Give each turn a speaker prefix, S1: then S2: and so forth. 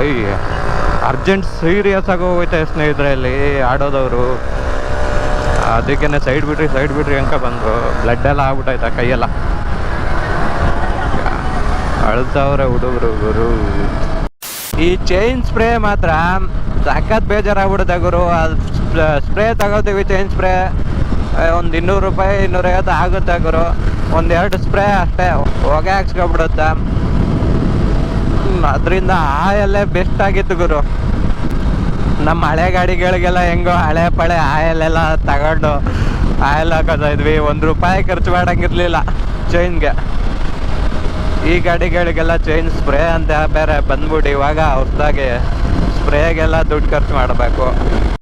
S1: ಅಯ್ಯ urgent serious ಆಗಿ ಹೋಗೈತೆ ಸ್ನೇಹಿತರೆ ಇಲ್ಲಿ ಆಡೋದವರು. ಅದಕ್ಕೇನೆ ಸೈಡ್ ಬಿಡ್ರಿ ಸೈಡ್ ಬಿಡ್ರಿ ಅಂಕ ಬಂದರು. ಬ್ಲಡ್ ಎಲ್ಲ ಆಗ್ಬಿಟ್ಟಾಯ್ತಾ ಕೈಯೆಲ್ಲ. ಅಳ್ತಾವ್ರೆ ಹುಡುಗರು, ಗುರು. ಈ ಚೈನ್ ಸ್ಪ್ರೇ ಮಾತ್ರ ಸಖತ್ ಬೇಜಾರಾಗ್ಬಿಡುತ್ತೆ ಗುರು. ಅದು ಸ್ಪ್ರೇ ತಗೋತೀವಿ ಚೈನ್ ಸ್ಪ್ರೇ ಒಂದು ಇನ್ನೂರು ರೂಪಾಯಿ, ಇನ್ನೂರೈವತ್ತು ಆಗುತ್ತೆ ಗುರು. ಒಂದೆರಡು ಸ್ಪ್ರೇ ಅಷ್ಟೇ. ಹೊಗೆ ಹಾಕ್ಸ್ಕೊಬಿಡುತ್ತೆ. ಅದರಿಂದ ಆಯಲ್ಲೇ ಬೆಸ್ಟ್ ಆಗಿತ್ತು ಗುರು. ನಮ್ಮ ಹಳೆ ಗಾಡಿಗಳಿಗೆಲ್ಲ ಹೆಂಗೋ ಹಳೆ ಪಳೆ ಆಯಲೆಲ್ಲ ತಗೊಂಡು ಆಯಲ್ ಹಾಕೋತಾ ಇದ್ವಿ. ಒಂದು ರೂಪಾಯಿ ಖರ್ಚು ಮಾಡಂಗಿರ್ಲಿಲ್ಲ ಚೈನ್ಗೆ ಈ ಗಾಡಿಗಳಿಗೆಲ್ಲ ಚೈನ್ ಸ್ಪ್ರೇ ಅಂತ ಬೇರೆ ಬಂದ್ಬಿಟ್ಟು ಇವಾಗ ಹೊಸ್ದಾಗಿ ಸ್ಪ್ರೇಗೆಲ್ಲ ದುಡ್ಡು ಖರ್ಚು ಮಾಡಬೇಕು.